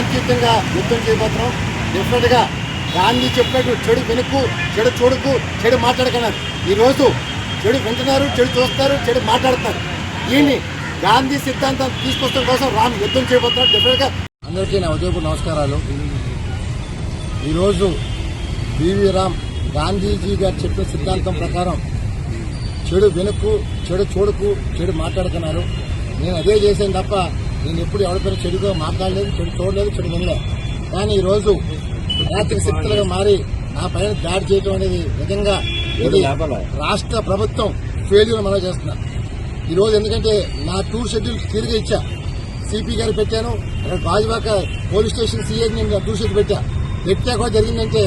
శాంతియుతంగా యుద్ధం చేయబోతున్నాం. డెఫినెట్గా గాంధీ చెప్పినట్టు చెడు వెనుక్కు చెడు చూడుకు చెడు మాట్లాడకన్నారు. ఈరోజు చెడు వింటున్నారు చెడు చూస్తారు చెడు మాట్లాడుతున్నారు. దీన్ని గాంధీ సిద్ధాంతం తీసుకొస్తాం కోసం రామ్ యుద్ధం చేయబోతున్నారు. డెఫినెట్గా అందరికీ నా ఉదయపు నమస్కారాలు. ఈరోజు బివి రామ్ గాంధీజీ గారు చెప్పిన సిద్ధాంతం ప్రకారం చెడు వెనుక్కు చెడు చూడకు చెడు మాట్లాడుతున్నారు నేను అదే చేశాను తప్ప నేను ఎప్పుడు ఎవరిపైన చెడుగా మాట్లాడలేదు చెడు చూడలేదు చెడు వినలేదు. కానీ ఈరోజు రాత్రి శక్తులుగా మారి నా పైన దాడి చేయడం అనేది నిజంగా ఇది రాష్ట్ర ప్రభుత్వం ఫెయిల్యూర్ మనం చేస్తున్నారు ఈ రోజు ఎందుకంటే నా టూర్ షెడ్యూల్ క్లియర్గా ఇచ్చా. సిపి గారు పెట్టాను అక్కడ గాజువాక పోలీస్ స్టేషన్ సీఏ నేను టూర్ షెడ్యూల్ పెట్టా. పెట్టా కూడా జరిగిందంటే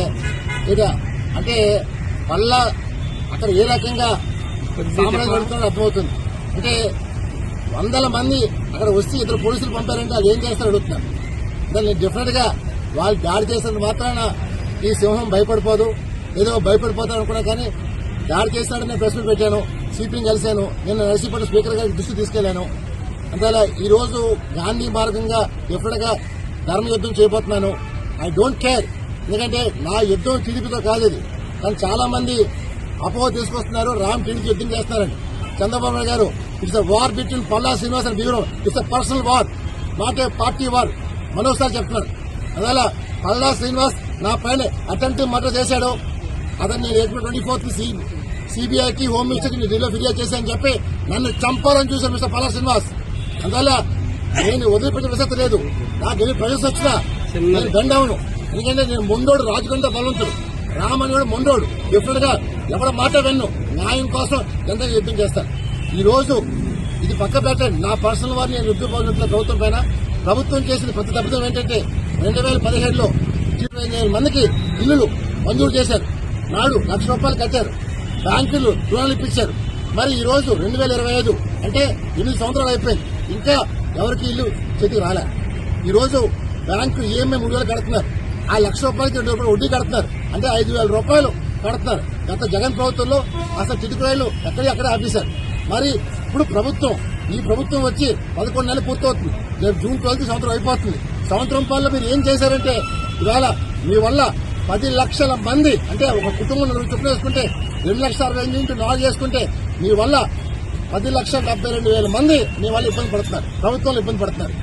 ఇక అంటే మళ్ళా అక్కడ ఏ రకంగా సామ్రాజ్యం అర్థమవుతుంది. అంటే వందల మంది అక్కడ వస్తే ఇద్దరు పోలీసులు పంపారంటే అది ఏం చేస్తారు అడుగుతున్నారు. దాన్ని డెఫినెట్గా వాళ్ళు దాడి చేసినంత మాత్రాన ఈ సింహం భయపడిపోదు. ఏదో భయపడిపోతారు అనుకున్నా కానీ దాడి చేసినాడని నేను ప్రెస్ పెట్టాను. సిపిని కలిశాను. నిన్న నర్సీపట్నం స్పీకర్ గారికి దృష్టి తీసుకెళ్ళాను అందువల్ల ఈ రోజు గాంధీ మార్గంగా డెఫినెట్గా ధర్మ యుద్ధం చేయబోతున్నాను. ఐ డోంట్ కేర్ ఎందుకంటే నా యుద్ధం టీడీపీతో కాదు ఇది. కానీ చాలా మంది అపోహ తీసుకొస్తున్నారు. రామ్ టీడీపీ యుద్ధం చేస్తున్నారని చంద్రబాబు నాయుడు గారు it's a war between Palla Srinivas and బీరో it's a personal war not a party war. మరోసారి చెప్తున్నారు. అందువల్ల పల్లా శ్రీనివాస్ నా పైన అటెంప్ట్ మర్డర్ చేశాడు. అతను నేను ఏప్రిల్ ట్వంటీ ఫోర్త్ సిబిఐకి హోమ్ మినిస్టర్కి నేను ఢిల్లీలో ఫిర్యాదు చేశానని చెప్పి నన్ను చంపాలని చూశాను మిస్టర్ పల్లా శ్రీనివాస్. అందువల్ల నేను వదిలిపెట్టిన ప్రసక్తి లేదు. నాకు ఎన్ని ప్రజెస్ వచ్చినా నేను బెండ్ ఎందుకంటే నేను మొండోడు రాజుకంటే బలవంతుడు. రామని కూడా మొండోడు. డిఫరెంట్గా ఎవడ మాట వెన్ను. న్యాయం కోసం ఎంత యుద్ధం చేస్తాను ఈరోజు ఇది పక్క పెట్టండి నా పర్సనల్ వారిని నేను యుద్ధం ప్రభుత్వం పైన ప్రభుత్వం చేసిన ప్రతి తప్పిదం ఏంటంటే రెండు వేల పదిహేడులో ఇరవై మందికి ఇల్లులు మంజూరు చేశారు. నాడు లక్ష రూపాయలు కట్టారు. బ్యాంకులు రుణాలు ఇప్పించారు. మరి ఈ రోజు రెండు వేల ఇరవై ఐదు అంటే ఎనిమిది సంవత్సరాలు అయిపోయింది. ఇంకా ఎవరికి ఇల్లు చేతికి రాలే. ఈ రోజు బ్యాంకు ఈఎంఐ మూడు వేలు కడుతున్నారు. ఆ లక్ష రూపాయలకి రెండు రూపాయలు వడ్డీ కడుతున్నారు. అంటే ఐదు వేల రూపాయలు కడుతున్నారు. గత జగన్ ప్రభుత్వంలో అసలు చిటికాయలు ఎక్కడి అక్కడే ఆపేశారు. మరి ఇప్పుడు ప్రభుత్వం ఈ ప్రభుత్వం వచ్చి పదకొండు నెలలు పూర్తవుతుంది. రేపు జూన్ ట్వెల్త్ సంవత్సరం అయిపోతుంది. సంవత్సరం పాలలో మీరు ఏం చేశారంటే ఇవాళ మీ వల్ల పది లక్షల మంది అంటే ఒక కుటుంబం నలుగురు చొప్పున వేసుకుంటే రెండు లక్షల అరవై ఎనిమిది ఇంటూ నాలుగు చేసుకుంటే మీ వల్ల పది లక్షల డెబ్బై రెండు వేల మంది మీ వల్ల ఇబ్బంది పడుతున్నారు. ప్రభుత్వంలో ఇబ్బంది పడుతున్నారు.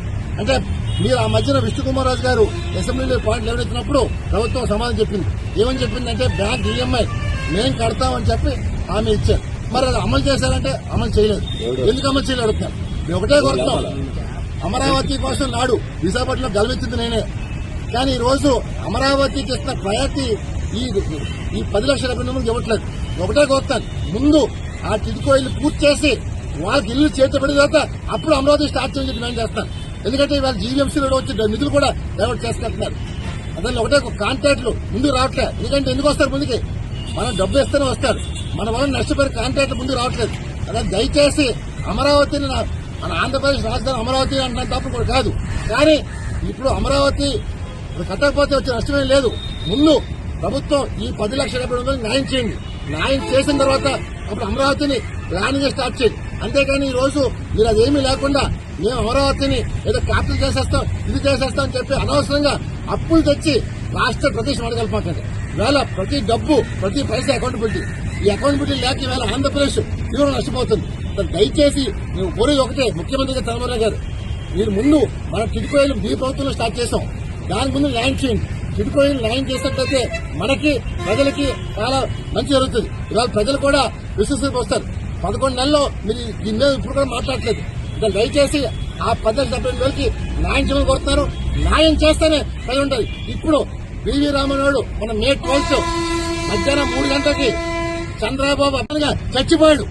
అంటే మీరు ఆ మధ్యన విష్ణుకుమార్ రాజు గారు అసెంబ్లీలో పాయింట్ లేవనెత్తినప్పుడు ప్రభుత్వం సమాధానం చెప్పింది. ఏమని చెప్పిందంటే బ్యాంక్ ఈఎంఐ మేం కడతామని చెప్పి హామీ ఇచ్చారు. మరి అది అమలు చేశారంటే అమలు చేయలేదు. ఎందుకు అమలు చేయలేదు మేము ఒకటే కోరుతున్నాం. అమరావతి కోసం నాడు విశాఖపట్నంలో గెలవెత్తింది నేనే. కానీ ఈ రోజు అమరావతికి ఇస్తున్న ప్రయారిటీ ఈ ఈ పది లక్షల మందికి ఇవ్వట్లేదు. ఒకటే కోరుతాను. ముందు ఆ టిడ్కో ఇల్లు పూర్తి చేసి వాళ్ళకి ఇల్లు చేర్చబడిన తర్వాత అప్పుడు అమరావతి స్టార్ట్ చేయని డిమాండ్ చేస్తాను. ఎందుకంటే ఇవాళ జీవీఎంసీలో వచ్చి నిధులు కూడా డైవర్ట్ చేసుకుంటున్నారు అదే ఒకటే కాంట్రాక్టులు ముందుకు రావట్లేదు ఎందుకంటే ఎందుకు వస్తారు ముందుకి? మనం డబ్బు ఇస్తేనే వస్తారు. మన వల్ల నష్టపోయిన కాంట్రాక్ట్ ముందు రావట్లేదు. అలా దయచేసి అమరావతిని మన ఆంధ్రప్రదేశ్ రాజధాని అమరావతి అంటే తప్పు కూడా కాదు. కానీ ఇప్పుడు అమరావతి కట్టకపోతే వచ్చే నష్టమే లేదు. ముందు ప్రభుత్వం ఈ పది లక్షల న్యాయం చేయండి. న్యాయం చేసిన తర్వాత అప్పుడు అమరావతిని ప్లానింగ్ స్టార్ట్ చేయండి. అంతేకాని ఈ రోజు మీరు అదేమీ లేకుండా మేము అమరావతిని ఏదో క్యాపిటల్ చేసేస్తాం ఇది చేసేస్తాం అని చెప్పి అనవసరంగా అప్పులు తెచ్చి రాష్ట్ర ప్రదేశం అడగలపాకండి వేళ ప్రతి డబ్బు ప్రతి పైసా అకౌంటబిలిటీ ఈ అకౌంటబిలిటీ లేక ఇవాళ ఆంధ్రప్రదేశ్ తీవ్ర నష్టపోతుంది. దయచేసి మేము కోరేది ఒకటే ముఖ్యమంత్రిగా చంద్రబాబు గారు. మీరు ముందు మన టిడ్కోయిలు మీ ప్రభుత్వంలో స్టార్ట్ చేసాం. దాని ముందు ల్యాండ్ చేయండి. టిడ్కోయిలు ల్యాండ్ చేసినట్లయితే మనకి ప్రజలకి చాలా మంచి జరుగుతుంది. ఇవాళ ప్రజలు కూడా విశ్వసనకు వస్తారు. పదకొండు నెలల్లో మీరు దీని మీద ఇప్పుడు కూడా మాట్లాడలేదు ఇక్కడ దయచేసి ఆ పద్దెనిమిది డెబ్బై వేలకి న్యాయం చేయమని కోరుతున్నారు. న్యాయం చేస్తేనే ప్రజలు ఉంటుంది ఇప్పుడు బివి రామనాయుడు మన మే ట్వెల్త్ మధ్యాహ్నం మూడు గంటలకి చంద్రబాబు అప్పగా చచ్చిపోయాడు.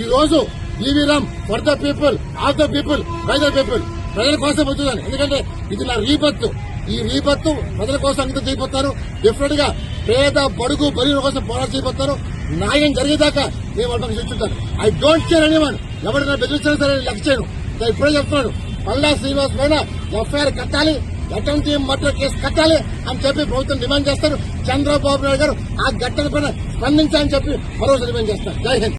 ఈ రోజు BV Ram for the people of the people by the people ప్రజల కోసం వచ్చేదాన్ని ఎందుకంటే ఇది నా రీపత్తు ఈ రీపత్తు ప్రజల కోసం అంకితం చేయబోతారు. డిఫరెంట్గా పేద బడుగు బలిన కోసం పోరాటం చేయబోతారు. న్యాయం జరిగేదాకా నేను వాళ్ళకి చూస్తుంటాను ఐ డోంట్ కేర్ ఎనీవన్ ఎవరైనా బెదిరించినా సరే లెక్క చేయను. ఇప్పుడే చెప్తున్నాను. పల్లా శ్రీనివాస్ పైన ఎఫ్ఐఆర్ కట్టాలి. అటెంప్ట్ మర్డర్ కేసు కట్టాలి అని చెప్పి ప్రభుత్వం డిమాండ్ చేస్తారు. చంద్రబాబు నాయుడు గారు ఆ ఘటన పైన స్పందించాలని చెప్పి మరోసారి డిమాండ్ చేస్తారు జై హింద్.